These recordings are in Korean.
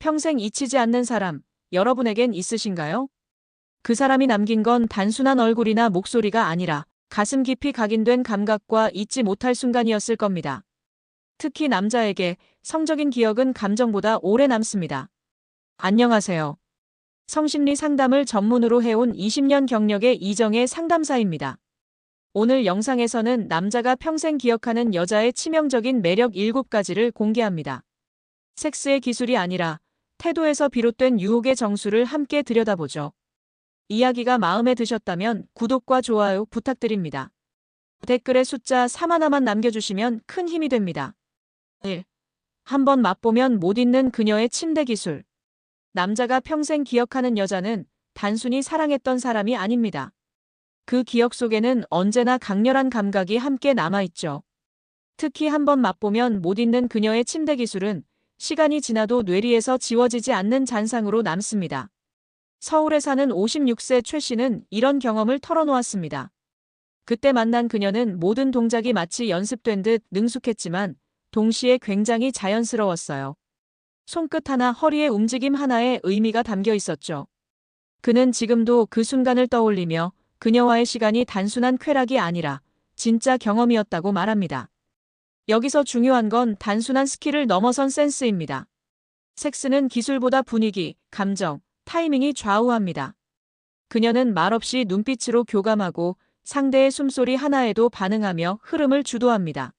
평생 잊히지 않는 사람, 여러분에겐 있으신가요? 그 사람이 남긴 건 단순한 얼굴이나 목소리가 아니라 가슴 깊이 각인된 감각과 잊지 못할 순간이었을 겁니다. 특히 남자에게 성적인 기억은 감정보다 오래 남습니다. 안녕하세요. 성심리 상담을 전문으로 해온 20년 경력의 이정의 상담사입니다. 오늘 영상에서는 남자가 평생 기억하는 여자의 치명적인 매력 7가지를 공개합니다. 섹스의 기술이 아니라 태도에서 비롯된 유혹의 정수를 함께 들여다보죠. 이야기가 마음에 드셨다면 구독과 좋아요 부탁드립니다. 댓글에 숫자 3 하나만 남겨주시면 큰 힘이 됩니다. 1. 한번 맛보면 못 잊는 그녀의 침대 기술. 남자가 평생 기억하는 여자는 단순히 사랑했던 사람이 아닙니다. 그 기억 속에는 언제나 강렬한 감각이 함께 남아있죠. 특히 한번 맛보면 못 잊는 그녀의 침대 기술은 시간이 지나도 뇌리에서 지워지지 않는 잔상으로 남습니다. 서울에 사는 56세 최 씨는 이런 경험을 털어놓았습니다. 그때 만난 그녀는 모든 동작이 마치 연습된 듯 능숙했지만 동시에 굉장히 자연스러웠어요. 손끝 하나 허리의 움직임 하나에 의미가 담겨 있었죠. 그는 지금도 그 순간을 떠올리며 그녀와의 시간이 단순한 쾌락이 아니라 진짜 경험이었다고 말합니다. 여기서 중요한 건 단순한 스킬을 넘어선 센스입니다. 섹스는 기술보다 분위기, 감정, 타이밍이 좌우합니다. 그녀는 말없이 눈빛으로 교감하고 상대의 숨소리 하나에도 반응하며 흐름을 주도합니다.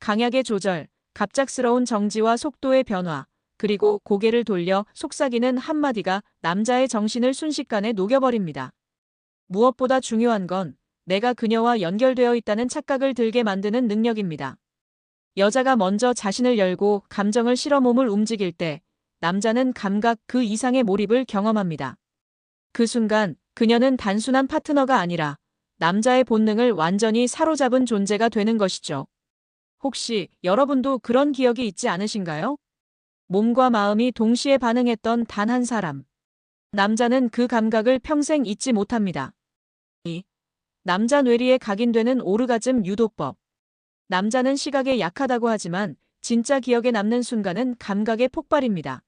강약의 조절, 갑작스러운 정지와 속도의 변화, 그리고 고개를 돌려 속삭이는 한마디가 남자의 정신을 순식간에 녹여버립니다. 무엇보다 중요한 건 내가 그녀와 연결되어 있다는 착각을 들게 만드는 능력입니다. 여자가 먼저 자신을 열고 감정을 실어 몸을 움직일 때 남자는 감각 그 이상의 몰입을 경험합니다. 그 순간 그녀는 단순한 파트너가 아니라 남자의 본능을 완전히 사로잡은 존재가 되는 것이죠. 혹시 여러분도 그런 기억이 있지 않으신가요? 몸과 마음이 동시에 반응했던 단 한 사람. 남자는 그 감각을 평생 잊지 못합니다. 2. 남자 뇌리에 각인되는 오르가즘 유도법. 남자는 시각에 약하다고 하지만 진짜 기억에 남는 순간은 감각의 폭발입니다.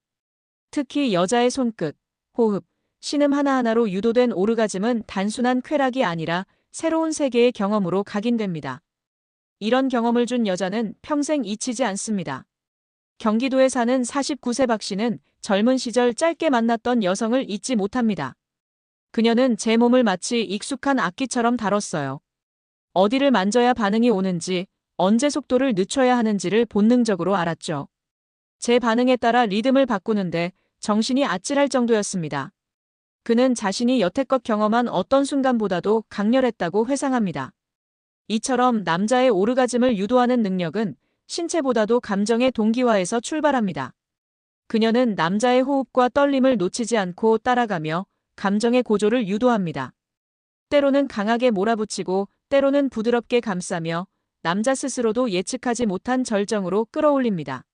특히 여자의 손끝, 호흡, 신음 하나하나로 유도된 오르가즘은 단순한 쾌락이 아니라 새로운 세계의 경험으로 각인됩니다. 이런 경험을 준 여자는 평생 잊히지 않습니다. 경기도에 사는 49세 박 씨는 젊은 시절 짧게 만났던 여성을 잊지 못합니다. 그녀는 제 몸을 마치 익숙한 악기처럼 다뤘어요. 어디를 만져야 반응이 오는지, 언제 속도를 늦춰야 하는지를 본능적으로 알았죠. 제 반응에 따라 리듬을 바꾸는데 정신이 아찔할 정도였습니다. 그는 자신이 여태껏 경험한 어떤 순간보다도 강렬했다고 회상합니다. 이처럼 남자의 오르가즘을 유도하는 능력은 신체보다도 감정의 동기화에서 출발합니다. 그녀는 남자의 호흡과 떨림을 놓치지 않고 따라가며 감정의 고조를 유도합니다. 때로는 강하게 몰아붙이고 때로는 부드럽게 감싸며 남자 스스로도 예측하지 못한 절정으로 끌어올립니다.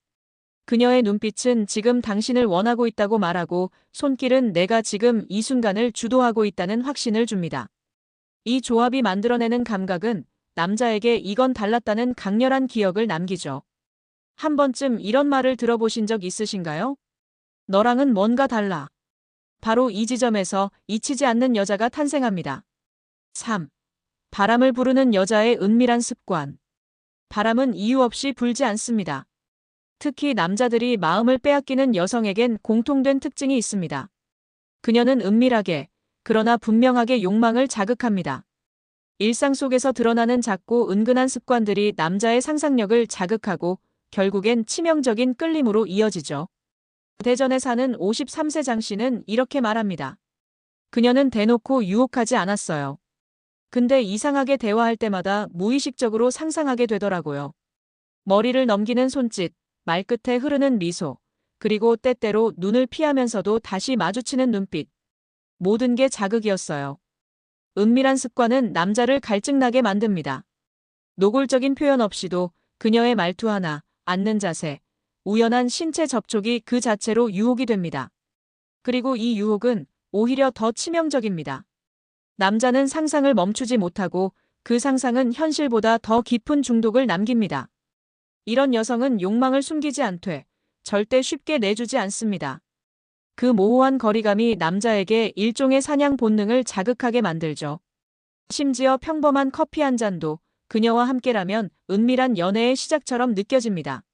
그녀의 눈빛은 지금 당신을 원하고 있다고 말하고 손길은 내가 지금 이 순간을 주도하고 있다는 확신을 줍니다. 이 조합이 만들어내는 감각은 남자에게 이건 달랐다는 강렬한 기억을 남기죠. 한 번쯤 이런 말을 들어보신 적 있으신가요? 너랑은 뭔가 달라. 바로 이 지점에서 잊히지 않는 여자가 탄생합니다. 3. 바람을 부르는 여자의 은밀한 습관. 바람은 이유 없이 불지 않습니다. 특히 남자들이 마음을 빼앗기는 여성에겐 공통된 특징이 있습니다. 그녀는 은밀하게, 그러나 분명하게 욕망을 자극합니다. 일상 속에서 드러나는 작고 은근한 습관들이 남자의 상상력을 자극하고 결국엔 치명적인 끌림으로 이어지죠. 대전에 사는 53세 장 씨는 이렇게 말합니다. 그녀는 대놓고 유혹하지 않았어요. 근데 이상하게 대화할 때마다 무의식적으로 상상하게 되더라고요. 머리를 넘기는 손짓, 말끝에 흐르는 미소, 그리고 때때로 눈을 피하면서도 다시 마주치는 눈빛. 모든 게 자극이었어요. 은밀한 습관은 남자를 갈증나게 만듭니다. 노골적인 표현 없이도 그녀의 말투 하나, 앉는 자세, 우연한 신체 접촉이 그 자체로 유혹이 됩니다. 그리고 이 유혹은 오히려 더 치명적입니다. 남자는 상상을 멈추지 못하고 그 상상은 현실보다 더 깊은 중독을 남깁니다. 이런 여성은 욕망을 숨기지 않되 절대 쉽게 내주지 않습니다. 그 모호한 거리감이 남자에게 일종의 사냥 본능을 자극하게 만들죠. 심지어 평범한 커피 한 잔도 그녀와 함께라면 은밀한 연애의 시작처럼 느껴집니다.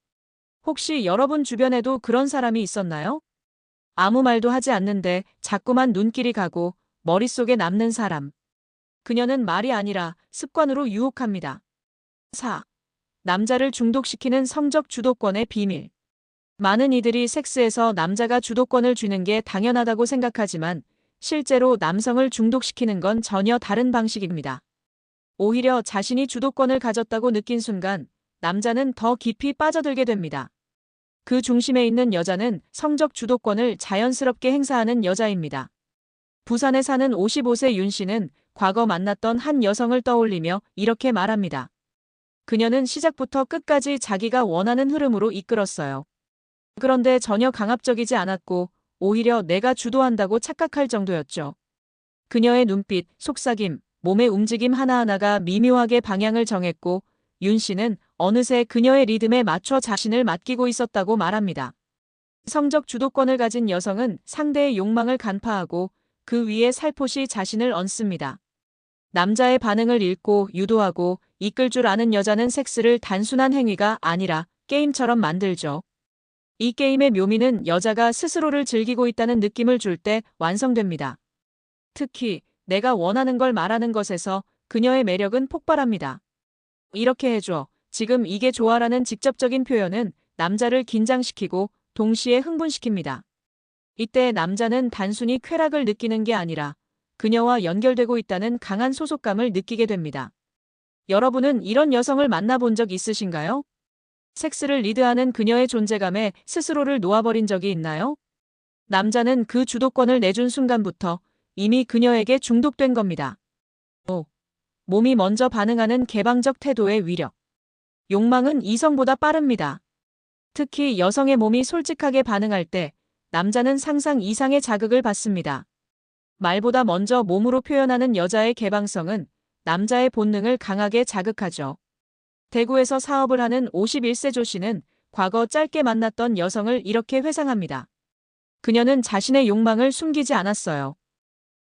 혹시 여러분 주변에도 그런 사람이 있었나요? 아무 말도 하지 않는데 자꾸만 눈길이 가고 머릿속에 남는 사람. 그녀는 말이 아니라 습관으로 유혹합니다. 4. 남자를 중독시키는 성적 주도권의 비밀. 많은 이들이 섹스에서 남자가 주도권을 쥐는 게 당연하다고 생각하지만 실제로 남성을 중독시키는 건 전혀 다른 방식입니다. 오히려 자신이 주도권을 가졌다고 느낀 순간 남자는 더 깊이 빠져들게 됩니다. 그 중심에 있는 여자는 성적 주도권을 자연스럽게 행사하는 여자입니다. 부산에 사는 55세 윤 씨는 과거 만났던 한 여성을 떠올리며 이렇게 말합니다. 그녀는 시작부터 끝까지 자기가 원하는 흐름으로 이끌었어요. 그런데 전혀 강압적이지 않았고 오히려 내가 주도한다고 착각할 정도였죠. 그녀의 눈빛, 속삭임, 몸의 움직임 하나하나가 미묘하게 방향을 정했고 윤 씨는 어느새 그녀의 리듬에 맞춰 자신을 맡기고 있었다고 말합니다. 성적 주도권을 가진 여성은 상대의 욕망을 간파하고 그 위에 살포시 자신을 얹습니다. 남자의 반응을 읽고 유도하고 이끌 줄 아는 여자는 섹스를 단순한 행위가 아니라 게임처럼 만들죠. 이 게임의 묘미는 여자가 스스로를 즐기고 있다는 느낌을 줄 때 완성됩니다. 특히 내가 원하는 걸 말하는 것에서 그녀의 매력은 폭발합니다. 이렇게 해줘. 지금 이게 좋아라는 직접적인 표현은 남자를 긴장시키고 동시에 흥분시킵니다. 이때 남자는 단순히 쾌락을 느끼는 게 아니라 그녀와 연결되고 있다는 강한 소속감을 느끼게 됩니다. 여러분은 이런 여성을 만나본 적 있으신가요? 섹스를 리드하는 그녀의 존재감에 스스로를 놓아버린 적이 있나요? 남자는 그 주도권을 내준 순간부터 이미 그녀에게 중독된 겁니다. 5. 몸이 먼저 반응하는 개방적 태도의 위력. 욕망은 이성보다 빠릅니다. 특히 여성의 몸이 솔직하게 반응할 때 남자는 상상 이상의 자극을 받습니다. 말보다 먼저 몸으로 표현하는 여자의 개방성은 남자의 본능을 강하게 자극하죠. 대구에서 사업을 하는 51세 조 씨는 과거 짧게 만났던 여성을 이렇게 회상합니다. 그녀는 자신의 욕망을 숨기지 않았어요.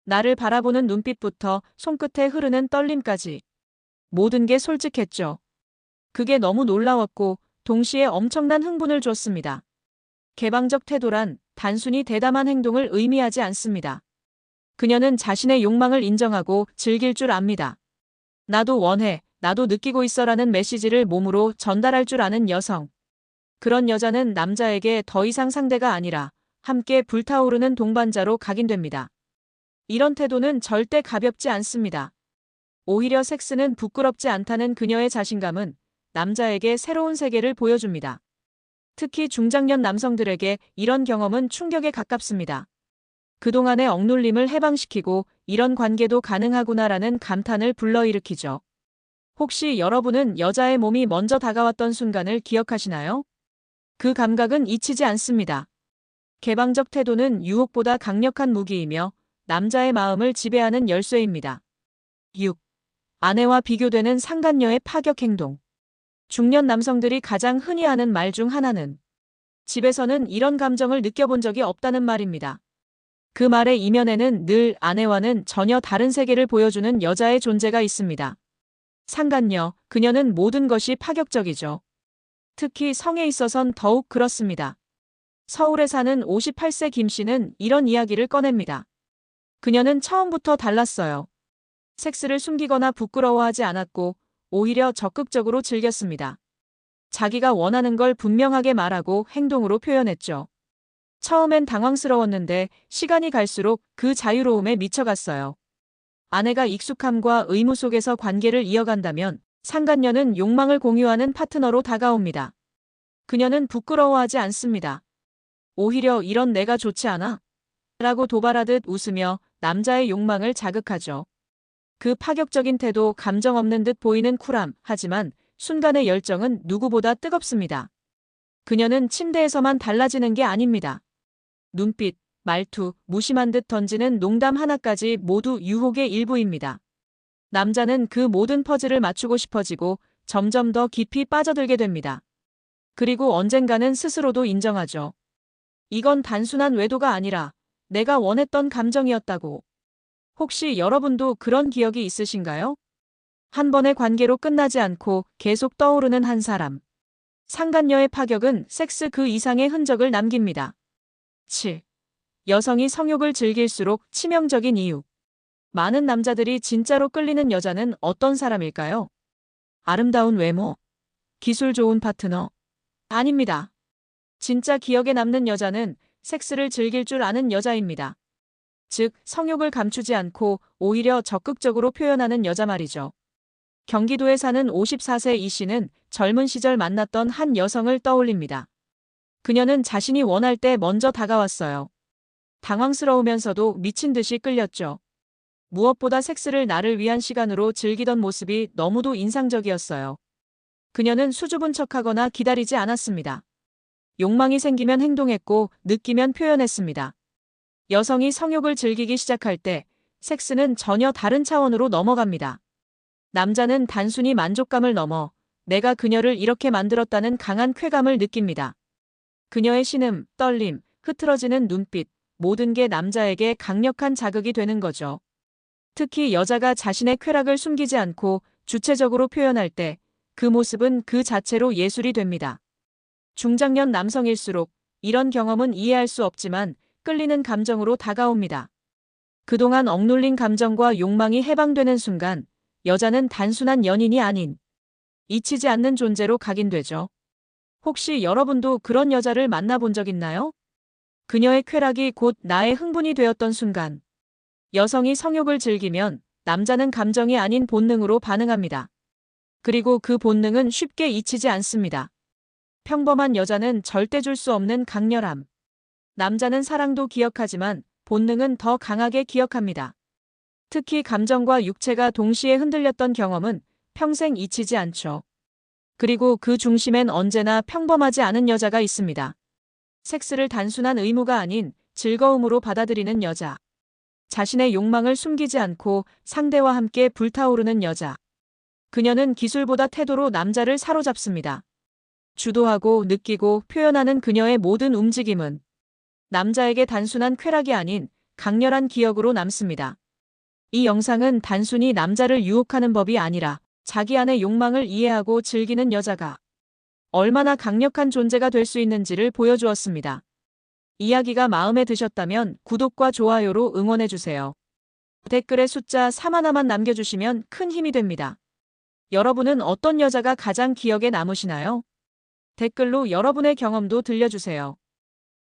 나를 바라보는 눈빛부터 손끝에 흐르는 떨림까지. 모든 게 솔직했죠. 그게 너무 놀라웠고 동시에 엄청난 흥분을 줬습니다. 개방적 태도란 단순히 대담한 행동을 의미하지 않습니다. 그녀는 자신의 욕망을 인정하고 즐길 줄 압니다. 나도 원해, 나도 느끼고 있어라는 메시지를 몸으로 전달할 줄 아는 여성. 그런 여자는 남자에게 더 이상 상대가 아니라 함께 불타오르는 동반자로 각인됩니다. 이런 태도는 절대 가볍지 않습니다. 오히려 섹스는 부끄럽지 않다는 그녀의 자신감은 남자에게 새로운 세계를 보여줍니다. 특히 중장년 남성들에게 이런 경험은 충격에 가깝습니다. 그동안의 억눌림을 해방시키고 이런 관계도 가능하구나라는 감탄을 불러일으키죠. 혹시 여러분은 여자의 몸이 먼저 다가왔던 순간을 기억하시나요? 그 감각은 잊히지 않습니다. 개방적 태도는 유혹보다 강력한 무기이며 남자의 마음을 지배하는 열쇠입니다. 6. 아내와 비교되는 상간녀의 파격 행동. 중년 남성들이 가장 흔히 하는 말 중 하나는 집에서는 이런 감정을 느껴본 적이 없다는 말입니다. 그 말의 이면에는 늘 아내와는 전혀 다른 세계를 보여주는 여자의 존재가 있습니다. 상간녀, 그녀는 모든 것이 파격적이죠. 특히 성에 있어선 더욱 그렇습니다. 서울에 사는 58세 김 씨는 이런 이야기를 꺼냅니다. 그녀는 처음부터 달랐어요. 섹스를 숨기거나 부끄러워하지 않았고 오히려 적극적으로 즐겼습니다. 자기가 원하는 걸 분명하게 말하고 행동으로 표현했죠. 처음엔 당황스러웠는데 시간이 갈수록 그 자유로움에 미쳐갔어요. 아내가 익숙함과 의무 속에서 관계를 이어간다면 상간녀는 욕망을 공유하는 파트너로 다가옵니다. 그녀는 부끄러워하지 않습니다. 오히려 이런 내가 좋지 않아? 라고 도발하듯 웃으며 남자의 욕망을 자극하죠. 그 파격적인 태도 감정 없는 듯 보이는 쿨함, 하지만 순간의 열정은 누구보다 뜨겁습니다. 그녀는 침대에서만 달라지는 게 아닙니다. 눈빛, 말투, 무심한 듯 던지는 농담 하나까지 모두 유혹의 일부입니다. 남자는 그 모든 퍼즐을 맞추고 싶어지고 점점 더 깊이 빠져들게 됩니다. 그리고 언젠가는 스스로도 인정하죠. 이건 단순한 외도가 아니라 내가 원했던 감정이었다고. 혹시 여러분도 그런 기억이 있으신가요? 한 번의 관계로 끝나지 않고 계속 떠오르는 한 사람. 상간녀의 파격은 섹스 그 이상의 흔적을 남깁니다. 7. 여성이 성욕을 즐길수록 치명적인 이유. 많은 남자들이 진짜로 끌리는 여자는 어떤 사람일까요? 아름다운 외모, 기술 좋은 파트너. 아닙니다. 진짜 기억에 남는 여자는 섹스를 즐길 줄 아는 여자입니다. 즉, 성욕을 감추지 않고 오히려 적극적으로 표현하는 여자 말이죠. 경기도에 사는 54세 이 씨는 젊은 시절 만났던 한 여성을 떠올립니다. 그녀는 자신이 원할 때 먼저 다가왔어요. 당황스러우면서도 미친 듯이 끌렸죠. 무엇보다 섹스를 나를 위한 시간으로 즐기던 모습이 너무도 인상적이었어요. 그녀는 수줍은 척하거나 기다리지 않았습니다. 욕망이 생기면 행동했고 느끼면 표현했습니다. 여성이 성욕을 즐기기 시작할 때 섹스는 전혀 다른 차원으로 넘어갑니다. 남자는 단순히 만족감을 넘어 내가 그녀를 이렇게 만들었다는 강한 쾌감을 느낍니다. 그녀의 신음, 떨림, 흐트러지는 눈빛, 모든 게 남자에게 강력한 자극이 되는 거죠. 특히 여자가 자신의 쾌락을 숨기지 않고 주체적으로 표현할 때 그 모습은 그 자체로 예술이 됩니다. 중장년 남성일수록 이런 경험은 이해할 수 없지만 끌리는 감정으로 다가옵니다. 그동안 억눌린 감정과 욕망이 해방되는 순간 여자는 단순한 연인이 아닌 잊히지 않는 존재로 각인되죠. 혹시 여러분도 그런 여자를 만나본 적 있나요? 그녀의 쾌락이 곧 나의 흥분이 되었던 순간. 여성이 성욕을 즐기면 남자는 감정이 아닌 본능으로 반응합니다. 그리고 그 본능은 쉽게 잊히지 않습니다. 평범한 여자는 절대 줄 수 없는 강렬함. 남자는 사랑도 기억하지만 본능은 더 강하게 기억합니다. 특히 감정과 육체가 동시에 흔들렸던 경험은 평생 잊히지 않죠. 그리고 그 중심엔 언제나 평범하지 않은 여자가 있습니다. 섹스를 단순한 의무가 아닌 즐거움으로 받아들이는 여자. 자신의 욕망을 숨기지 않고 상대와 함께 불타오르는 여자. 그녀는 기술보다 태도로 남자를 사로잡습니다. 주도하고 느끼고 표현하는 그녀의 모든 움직임은 남자에게 단순한 쾌락이 아닌 강렬한 기억으로 남습니다. 이 영상은 단순히 남자를 유혹하는 법이 아니라 자기 안의 욕망을 이해하고 즐기는 여자가 얼마나 강력한 존재가 될 수 있는지를 보여주었습니다. 이야기가 마음에 드셨다면 구독과 좋아요로 응원해주세요. 댓글에 숫자 3 하나만 남겨주시면 큰 힘이 됩니다. 여러분은 어떤 여자가 가장 기억에 남으시나요? 댓글로 여러분의 경험도 들려주세요.